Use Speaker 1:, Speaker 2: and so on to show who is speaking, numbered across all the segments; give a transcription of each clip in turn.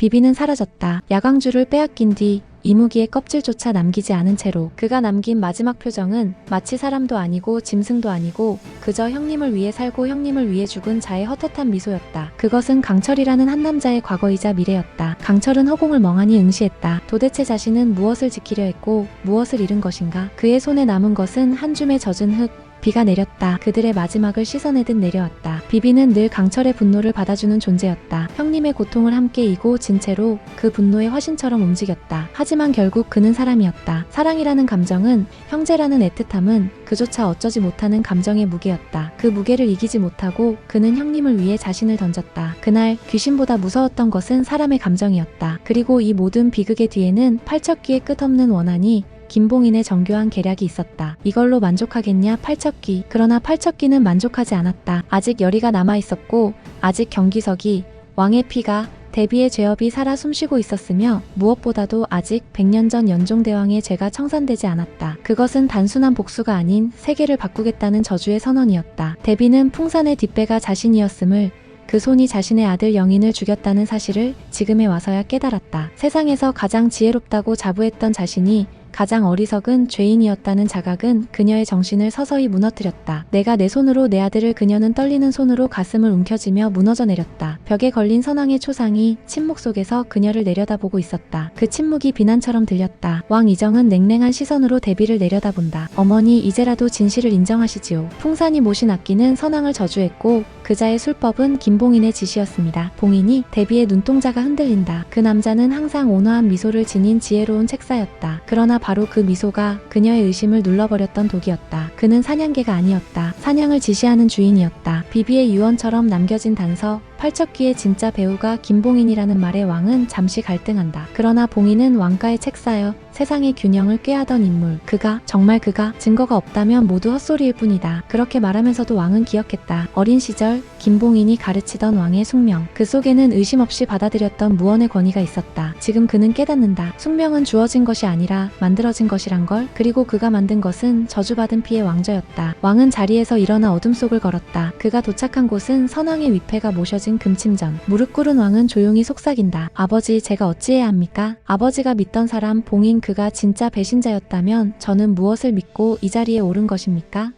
Speaker 1: 비비는 사라졌다. 야광줄을 빼앗긴 뒤 이무기의 껍질조차 남기지 않은 채로 그가 남긴 마지막 표정은 마치 사람도 아니고 짐승도 아니고 그저 형님을 위해 살고 형님을 위해 죽은 자의 헛헛한 미소였다. 그것은 강철이라는 한 남자의 과거이자 미래였다. 강철은 허공을 멍하니 응시했다. 도대체 자신은 무엇을 지키려 했고 무엇을 잃은 것인가? 그의 손에 남은 것은 한 줌의 젖은 흙, 비가 내렸다. 그들의 마지막을 씻어내듯 내려왔다. 비비는 늘 강철의 분노를 받아주는 존재였다. 형님의 고통을 함께 이고 진 채로 그 분노의 화신처럼 움직였다. 하지만 결국 그는 사람이었다. 사랑이라는 감정은 형제라는 애틋함은 그조차 어쩌지 못하는 감정의 무게였다. 그 무게를 이기지 못하고 그는 형님을 위해 자신을 던졌다. 그날 귀신보다 무서웠던 것은 사람의 감정이었다. 그리고 이 모든 비극의 뒤에는 팔척기의 끝없는 원한이 김봉인의 정교한 계략이 있었다. 이걸로 만족하겠냐 팔척기. 그러나 팔척기는 만족하지 않았다. 아직 열의가 남아 있었고 아직 경기석이 왕의 피가 대비의 죄업이 살아 숨쉬고 있었으며 무엇보다도 아직 100년 전 연종대왕의 죄가 청산되지 않았다. 그것은 단순한 복수가 아닌 세계를 바꾸겠다는 저주의 선언이었다. 대비는 풍산의 뒷배가 자신이었음을 그 손이 자신의 아들 영인을 죽였다는 사실을 지금에 와서야 깨달았다. 세상에서 가장 지혜롭다고 자부했던 자신이 가장 어리석은 죄인이었다는 자각은 그녀의 정신을 서서히 무너뜨렸다. 내가 내 손으로 내 아들을 그녀는 떨리는 손으로 가슴을 움켜쥐며 무너져 내렸다. 벽에 걸린 선왕의 초상이 침묵 속에서 그녀를 내려다보고 있었다. 그 침묵이 비난처럼 들렸다. 왕 이정은 냉랭한 시선으로 대비를 내려다본다. 어머니 이제라도 진실을 인정하시지요. 풍산이 모신 악기는 선왕을 저주했고 그자의 술법은 김봉인의 짓이었습니다. 봉인이 대비의 눈동자가 흔들린다. 그 남자는 항상 온화한 미소를 지닌 지혜로운 책사였다. 그러나 바로 그 미소가 그녀의 의심을 눌러버렸던 독이었다. 그는 사냥개가 아니었다. 사냥을 지시하는 주인이었다. 비비의 유언처럼 남겨진 단서, 팔척기의 진짜 배우가 김봉인이라는 말에 왕은 잠시 갈등한다. 그러나 봉인은 왕가의 책사여 세상의 균형을 꾀하던 인물. 그가 정말 그가 증거가 없다면 모두 헛소리일 뿐이다. 그렇게 말하면서도 왕은 기억했다. 어린 시절 김봉인이 가르치던 왕의 숙명. 그 속에는 의심 없이 받아들였던 무언의 권위가 있었다. 지금 그는 깨닫는다. 숙명은 주어진 것이 아니라 만들어진 것이란 걸. 그리고 그가 만든 것은 저주받은 피의 왕저였다. 왕은 자리에서 일어나 어둠 속을 걸었다. 그가 도착한 곳은 선왕의 위패가 모셔진 금침전. 무릎 꿇은 왕은 조용히 속삭인다. 아버지, 제가 어찌해야 합니까? 아버지가 믿던 사람 봉인 그가 진짜 배신자였다면 저는 무엇을 믿고 이 자리에 오른 것입니까?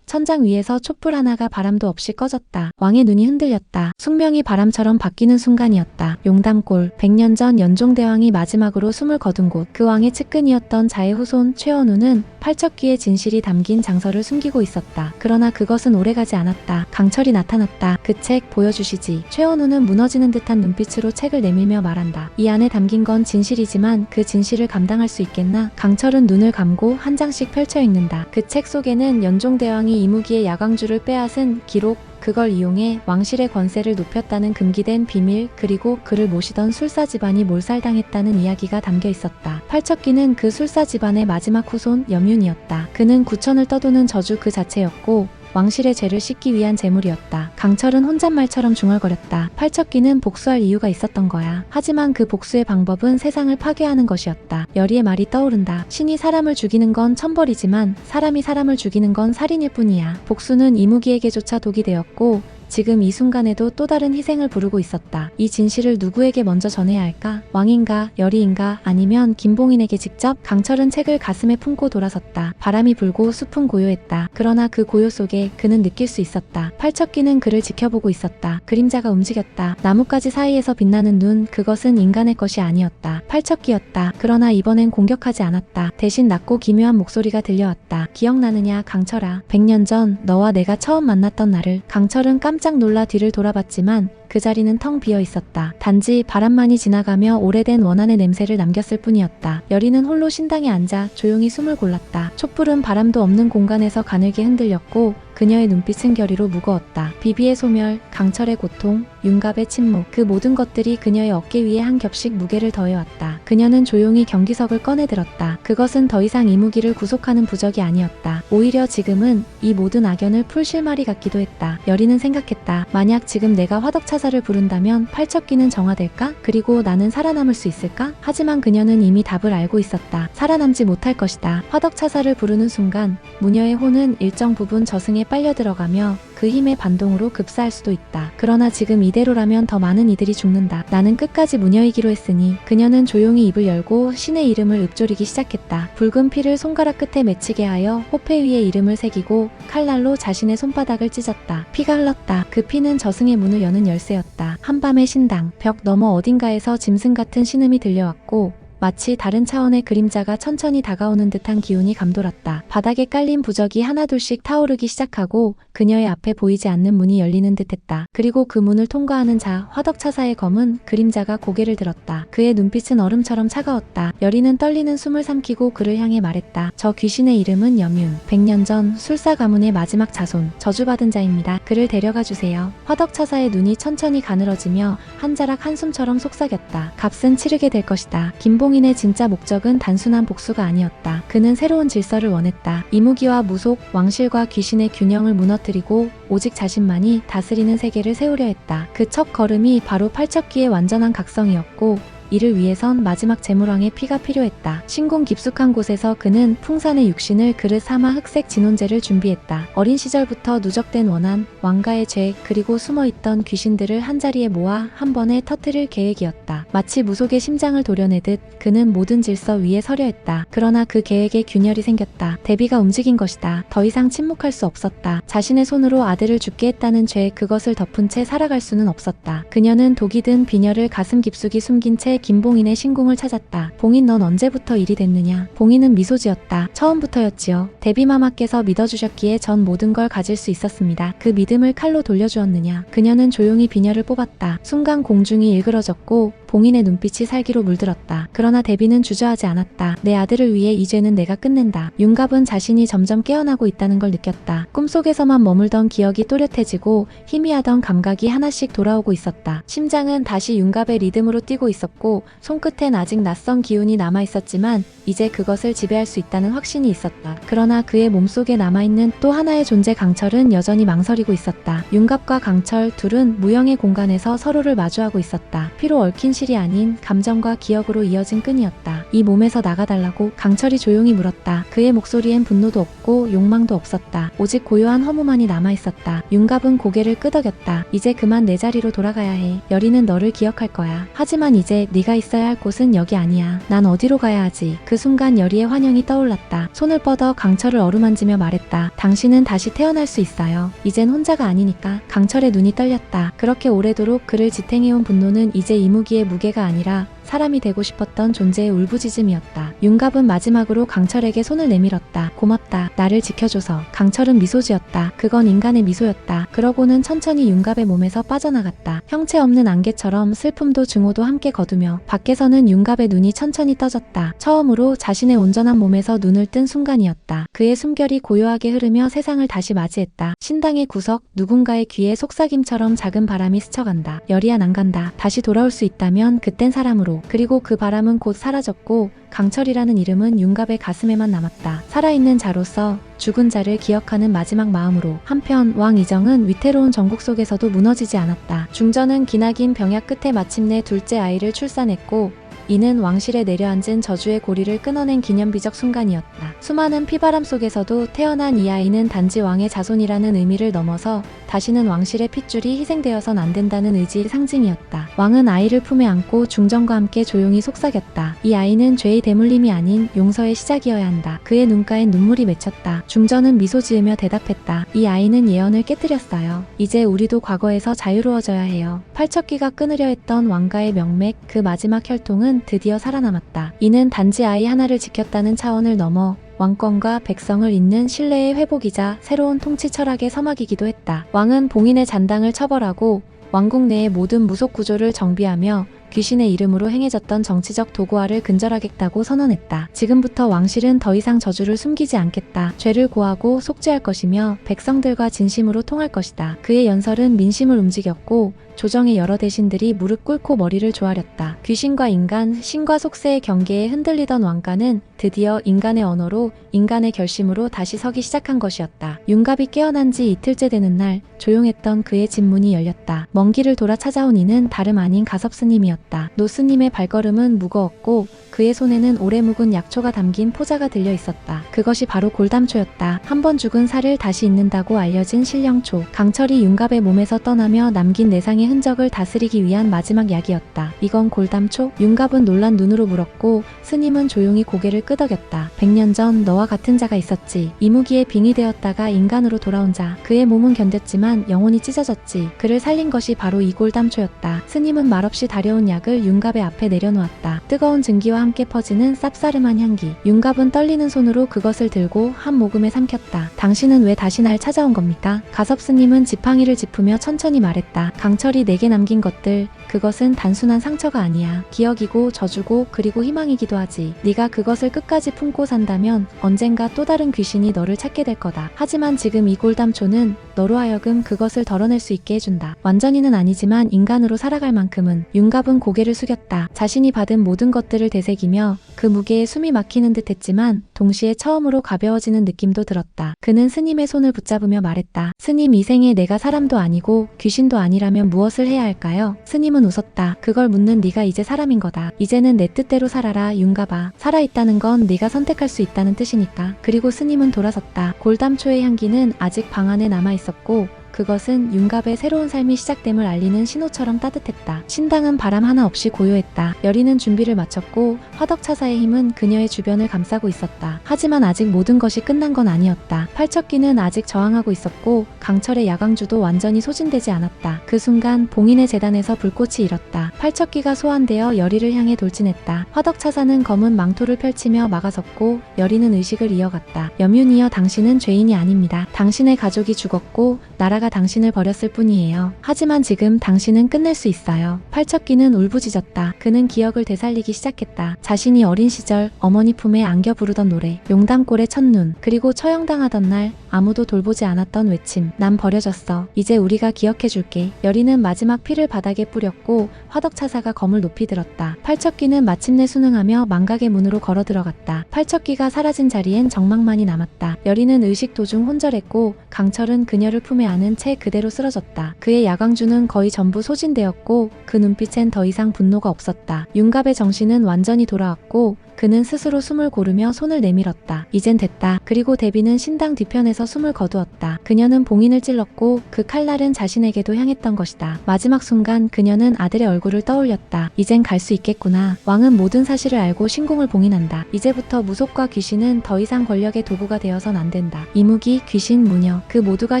Speaker 1: 천장 위에서 촛불 하나가 바람도 없이 꺼졌다. 왕의 눈이 흔들렸다. 숙명이 바람처럼 바뀌는 순간이었다. 용담골, 100년 전 연종대왕이 마지막으로 숨을 거둔 곳. 그 왕의 측근이었던 자의 후손 최원우는 팔척기의 진실이 담긴 장서를 숨기고 있었다. 그러나 그것은 오래가지 않았다. 강철이 나타났다. 그 책 보여주시지. 최원우는 무너지는 듯한 눈빛으로 책을 내밀며 말한다. 이 안에 담긴 건 진실이지만 그 진실을 감당할 수 있겠나? 강철은 눈을 감고 한 장씩 펼쳐 읽는다. 그 책 속에는 연종대왕이 이무기의 야광줄을 빼앗은 기록, 그걸 이용해 왕실의 권세를 높였다는 금기된 비밀 그리고 그를 모시던 술사 집안이 몰살당했다는 이야기가 담겨 있었다. 팔척기는 그 술사 집안의 마지막 후손 염윤이었다. 그는 구천을 떠도는 저주 그 자체였고 왕실의 죄를 씻기 위한 재물이었다. 강철은 혼잣말처럼 중얼거렸다. 팔척기는 복수할 이유가 있었던 거야. 하지만 그 복수의 방법은 세상을 파괴하는 것이었다. 열의의 말이 떠오른다. 신이 사람을 죽이는 건 천벌이지만 사람이 사람을 죽이는 건 살인일 뿐이야. 복수는 이무기에게조차 독이 되었고 지금 이 순간에도 또 다른 희생을 부르고 있었다. 이 진실을 누구에게 먼저 전해야 할까? 왕인가, 열의인가, 아니면 김봉인에게 직접? 강철은 책을 가슴에 품고 돌아섰다. 바람이 불고 숲은 고요했다. 그러나 그 고요 속에 그는 느낄 수 있었다. 팔척기는 그를 지켜보고 있었다. 그림자가 움직였다. 나뭇가지 사이에서 빛나는 눈, 그것은 인간의 것이 아니었다. 팔척기였다. 그러나 이번엔 공격하지 않았다. 대신 낮고 기묘한 목소리가 들려왔다. 기억나느냐, 강철아. 100년 전 너와 내가 처음 만났던 날을 강철은 깜짝 놀라 뒤를 돌아봤지만 그 자리는 텅 비어 있었다. 단지 바람만이 지나가며 오래된 원한의 냄새를 남겼을 뿐이었다. 여리는 홀로 신당에 앉아 조용히 숨을 골랐다. 촛불은 바람도 없는 공간에서 가늘게 흔들렸고 그녀의 눈빛은 결의로 무거웠다. 비비의 소멸, 강철의 고통, 윤갑의 침묵, 그 모든 것들이 그녀의 어깨 위에 한 겹씩 무게를 더해왔다. 그녀는 조용히 경기석을 꺼내들었다. 그것은 더 이상 이무기를 구속하는 부적이 아니었다. 오히려 지금은 이 모든 악연을 풀 실마리 같기도 했다. 여리는 생각했다. 만약 지금 내가 화덕차 사를 부른다면 팔척기는 정화될까? 그리고 나는 살아남을 수 있을까? 하지만 그녀는 이미 답을 알고 있었다. 살아남지 못할 것이다. 화덕 차사를 부르는 순간 무녀의 혼은 일정 부분 저승에 빨려 들어가며 그 힘의 반동으로 급사할 수도 있다. 그러나 지금 이대로라면 더 많은 이들이 죽는다. 나는 끝까지 무녀이기로 했으니 그녀는 조용히 입을 열고 신의 이름을 읊조리기 시작했다. 붉은 피를 손가락 끝에 맺히게 하여 호패 위에 이름을 새기고 칼날로 자신의 손바닥을 찢었다. 피가 흘렀다. 그 피는 저승의 문을 여는 열쇠였다. 한밤의 신당, 벽 너머 어딘가에서 짐승 같은 신음이 들려왔고 마치 다른 차원의 그림자가 천천히 다가오는 듯한 기운이 감돌았다. 바닥에 깔린 부적이 하나둘씩 타오르기 시작하고 그녀의 앞에 보이지 않는 문이 열리는 듯했다. 그리고 그 문을 통과하는 자 화덕차사의 검은 그림자가 고개를 들었다. 그의 눈빛은 얼음처럼 차가웠다. 여리는 떨리는 숨을 삼키고 그를 향해 말했다. 저 귀신의 이름은 염윤. 100년 전 술사 가문의 마지막 자손 저주받은 자입니다. 그를 데려가 주세요. 화덕차사의 눈이 천천히 가늘어지며 한 자락 한숨처럼 속삭였다. 값은 치르게 될 것이다. 김봉 인의 진짜 목적은 단순한 복수가 아니었다. 그는 새로운 질서를 원했다. 이무기와 무속, 왕실과 귀신의 균형을 무너뜨리고 오직 자신만이 다스리는 세계를 세우려 했다. 그 첫 걸음이 바로 팔척기의 완전한 각성이었고 이를 위해선 마지막 제물왕의 피가 필요했다. 신궁 깊숙한 곳에서 그는 풍산의 육신을 그릇 삼아 흑색 진혼제를 준비했다. 어린 시절부터 누적된 원한, 왕가의 죄, 그리고 숨어있던 귀신들을 한자리에 모아 한 번에 터트릴 계획이었다. 마치 무속의 심장을 도려내듯 그는 모든 질서 위에 서려 했다. 그러나 그 계획에 균열이 생겼다. 대비가 움직인 것이다. 더 이상 침묵할 수 없었다. 자신의 손으로 아들을 죽게 했다는 죄 그것을 덮은 채 살아갈 수는 없었다. 그녀는 독이 든 비녀를 가슴 깊숙이 숨긴 채 김봉인의 신궁을 찾았다. 봉인 넌 언제부터 일이 됐느냐? 봉인은 미소 지었다. 처음부터였지요. 데비마마께서 믿어주셨기에 전 모든 걸 가질 수 있었습니다. 그 믿음을 칼로 돌려주었느냐? 그녀는 조용히 비녀를 뽑았다. 순간 공중이 일그러졌고 봉인의 눈빛이 살기로 물들었다. 그러나 데비는 주저하지 않았다. 내 아들을 위해 이 죄는 내가 끝낸다. 윤갑은 자신이 점점 깨어나고 있다는 걸 느꼈다. 꿈속에서만 머물던 기억이 또렷해지고 희미하던 감각이 하나씩 돌아오고 있었다. 심장은 다시 윤갑의 리듬으로 뛰고 있었고 손끝엔 아직 낯선 기운이 남아 있었지만 이제 그것을 지배할 수 있다는 확신이 있었다. 그러나 그의 몸속에 남아있는 또 하나의 존재 강철은 여전히 망설이고 있었다. 윤갑과 강철 둘은 무형의 공간에서 서로를 마주하고 있었다. 피로 얽힌 실이 아닌 감정과 기억으로 이어진 끈이었다. 이 몸에서 나가달라고 강철이 조용히 물었다. 그의 목소리엔 분노도 없고 욕망도 없었다. 오직 고요한 허무만이 남아있었다. 윤갑은 고개를 끄덕였다. 이제 그만 내 자리로 돌아가야 해. 여리는 너를 기억할 거야. 하지만 이제 네가 있어야 할 곳은 여기 아니야. 난 어디로 가야 하지? 그 순간 여리의 환영이 떠올랐다. 손을 뻗어 강철을 어루만지며 말했다. 당신은 다시 태어날 수 있어요. 이젠 혼자가 아니니까. 강철의 눈이 떨렸다. 그렇게 오래도록 그를 지탱해온 분노는 이제 이무기의 무게가 아니라 사람이 되고 싶었던 존재의 울부짖음이었다. 윤갑은 마지막으로 강철에게 손을 내밀었다. 고맙다. 나를 지켜줘서. 강철은 미소 지었다. 그건 인간의 미소였다. 그러고는 천천히 윤갑의 몸에서 빠져나갔다. 형체 없는 안개처럼 슬픔도 증오도 함께 거두며 밖에서는 윤갑의 눈이 천천히 떠졌다. 처음으로 자신의 온전한 몸에서 눈을 뜬 순간이었다. 그의 숨결이 고요하게 흐르며 세상을 다시 맞이했다. 신당의 구석, 누군가의 귀에 속삭임처럼 작은 바람이 스쳐간다. 열이야 난 간다. 다시 돌아올 수 있다면 그땐 사람으로. 그리고 그 바람은 곧 사라졌고 강철이라는 이름은 윤갑의 가슴에만 남았다. 살아있는 자로서 죽은 자를 기억하는 마지막 마음으로 한편 왕 이정은 위태로운 전국 속에서도 무너지지 않았다. 중전은 기나긴 병약 끝에 마침내 둘째 아이를 출산했고 이는 왕실에 내려앉은 저주의 고리를 끊어낸 기념비적 순간이었다. 수많은 피바람 속에서도 태어난 이 아이는 단지 왕의 자손이라는 의미를 넘어서 다시는 왕실의 핏줄이 희생되어선 안 된다는 의지의 상징이었다. 왕은 아이를 품에 안고 중전과 함께 조용히 속삭였다. 이 아이는 죄의 대물림이 아닌 용서의 시작이어야 한다. 그의 눈가엔 눈물이 맺혔다. 중전은 미소 지으며 대답했다. 이 아이는 예언을 깨뜨렸어요. 이제 우리도 과거에서 자유로워져야 해요. 팔척기가 끊으려 했던 왕가의 명맥, 그 마지막 혈통은 드디어 살아남았다. 이는 단지 아이 하나를 지켰다는 차원을 넘어 왕권과 백성을 잇는 신뢰의 회복이자 새로운 통치 철학의 서막이기도 했다. 왕은 봉인의 잔당을 처벌하고 왕국 내의 모든 무속 구조를 정비하며 귀신의 이름으로 행해졌던 정치적 도구화를 근절하겠다고 선언했다. 지금부터 왕실은 더 이상 저주를 숨기지 않겠다. 죄를 고하고 속죄할 것이며 백성들과 진심으로 통할 것이다. 그의 연설은 민심을 움직였고 조정의 여러 대신들이 무릎 꿇고 머리를 조아렸다. 귀신과 인간, 신과 속세의 경계에 흔들리던 왕가는 드디어 인간의 언어로 인간의 결심으로 다시 서기 시작한 것이었다. 윤갑이 깨어난 지 이틀째 되는 날 조용했던 그의 집문이 열렸다. 먼 길을 돌아 찾아온 이는 다름 아닌 가섭스님이었다. 노스님의 발걸음은 무거웠고 그의 손에는 오래 묵은 약초가 담긴 포자가 들려 있었다. 그것이 바로 골담초였다. 한 번 죽은 살을 다시 잇는다고 알려진 신령초. 강철이 윤갑의 몸에서 떠나며 남긴 내상의 흔적을 다스리기 위한 마지막 약이었다. 이건 골담초? 윤갑은 놀란 눈으로 물었고 스님은 조용히 고개를 끄덕였다. 백년 전 너와 같은 자가 있었지. 이무기에 빙이 되었다가 인간으로 돌아온 자. 그의 몸은 견뎠지만 영혼이 찢어졌지. 그를 살린 것이 바로 이 골담초였다. 스님은 말없이 다려온 약을 윤갑의 앞에 내려놓았다. 뜨거운 증기와 함께 퍼지는 쌉싸름한 향기. 윤갑은 떨리는 손으로 그것을 들고 한 모금에 삼켰다. 당신은 왜 다시 날 찾아온 겁니까? 가섭 스님은 지팡이를 짚으며 천천히 말했다. 강철이 내게 남긴 것들, 그것은 단순한 상처가 아니야. 기억이고 저주고 그리고 희망이기도 하지. 네가 그것을 끝까지 품고 산다면 언젠가 또 다른 귀신이 너를 찾게 될 거다. 하지만 지금 이 골담초는 너로 하여금 그것을 덜어낼 수 있게 해준다. 완전히는 아니지만 인간으로 살아갈 만큼은 윤갑은 고개를 숙였다. 자신이 받은 모든 것들을 되새기며 그 무게에 숨이 막히는 듯 했지만 동시에 처음으로 가벼워지는 느낌도 들었다. 그는 스님의 손을 붙잡으며 말했다. 스님 이 생에 내가 사람도 아니고 귀신도 아니라면 무엇을 해야 할까요? 스님은 웃었다. 그걸 묻는 네가 이제 사람인 거다. 이제는 내 뜻대로 살아라 윤갑아. 살아있다는 건 네가 선택할 수 있다는 뜻이니까. 그리고 스님은 돌아섰다. 골담초의 향기는 아직 방 안에 남아 있었고 그것은 윤갑의 새로운 삶이 시작됨을 알리는 신호처럼 따뜻했다. 신당은 바람 하나 없이 고요했다. 여리는 준비를 마쳤고 화덕차사의 힘은 그녀의 주변을 감싸고 있었다. 하지만 아직 모든 것이 끝난 건 아니었다. 팔척기는 아직 저항하고 있었고 강철의 야광주도 완전히 소진되지 않았다. 그 순간 봉인의 재단에서 불꽃이 일었다. 팔척기가 소환되어 여리를 향해 돌진했다. 화덕차사는 검은 망토를 펼치며 막아섰고 여리는 의식을 이어갔다. 염윤이여 당신은 죄인이 아닙니다. 당신의 가족이 죽었고 나라가 당신을 버렸을 뿐이에요. 하지만 지금 당신은 끝낼 수 있어요. 팔척기는 울부짖었다. 그는 기억을 되살리기 시작했다. 자신이 어린 시절 어머니 품에 안겨 부르던 노래, 용담골의 첫눈, 그리고 처형당하던 날 아무도 돌보지 않았던 외침. 난 버려졌어. 이제 우리가 기억해줄게. 여리는 마지막 피를 바닥에 뿌렸고 화덕차사가 검을 높이 들었다. 팔척기는 마침내 순응하며 망각의 문으로 걸어 들어갔다. 팔척기가 사라진 자리엔 정막만이 남았다. 여리는 의식 도중 혼절했고 강철은 그녀를 품에 안은 채 그대로 쓰러졌다. 그의 야광주는 거의 전부 소진되었고 그 눈빛엔 더 이상 분노가 없었다. 윤갑의 정신은 완전히 돌아왔고 그는 스스로 숨을 고르며 손을 내밀었다. 이젠 됐다. 그리고 데비는 신당 뒤편에서 숨을 거두었다. 그녀는 봉인을 찔렀고 그 칼날은 자신에게도 향했던 것이다. 마지막 순간 그녀는 아들의 얼굴을 떠올렸다. 이젠 갈 수 있겠구나. 왕은 모든 사실을 알고 신궁을 봉인한다. 이제부터 무속과 귀신은 더 이상 권력의 도구가 되어선 안 된다. 이무기, 귀신, 무녀 그 모두가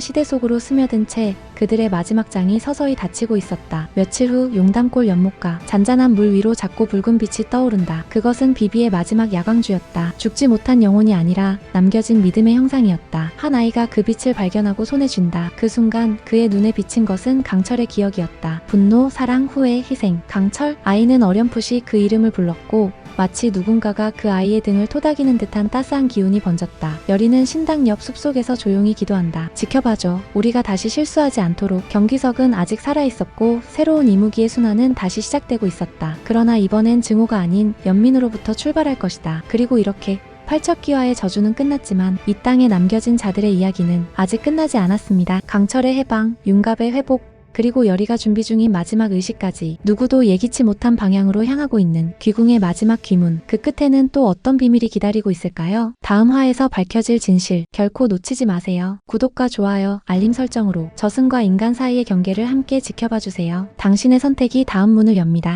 Speaker 1: 시대 속으로 스며든 채 그들의 마지막 장이 서서히 닫히고 있었다. 며칠 후 용담골 연못가 잔잔한 물 위로 작고 붉은 빛이 떠오른다. 그것은 비비의 마지막 야광주였다. 죽지 못한 영혼이 아니라 남겨진 믿음의 형상이었다. 한 아이가 그 빛을 발견하고 손에 쥔다. 그 순간 그의 눈에 비친 것은 강철의 기억이었다. 분노, 사랑, 후회, 희생. 강철? 아이는 어렴풋이 그 이름을 불렀고 마치 누군가가 그 아이의 등을 토닥이는 듯한 따스한 기운이 번졌다. 여리는 신당 옆 숲속에서 조용히 기도한다. 지켜봐줘. 우리가 다시 실수하지 않도록. 경기석은 아직 살아있었고 새로운 이무기의 순환은 다시 시작되고 있었다. 그러나 이번엔 증오가 아닌 연민으로부터 출발할 것이다. 그리고 이렇게 팔척기와의 저주는 끝났지만 이 땅에 남겨진 자들의 이야기는 아직 끝나지 않았습니다. 강철의 해방, 윤갑의 회복, 그리고 여리가 준비 중인 마지막 의식까지 누구도 예기치 못한 방향으로 향하고 있는 귀궁의 마지막 귀문. 그 끝에는 또 어떤 비밀이 기다리고 있을까요? 다음 화에서 밝혀질 진실 결코 놓치지 마세요. 구독과 좋아요, 알림 설정으로 저승과 인간 사이의 경계를 함께 지켜봐 주세요. 당신의 선택이 다음 문을 엽니다.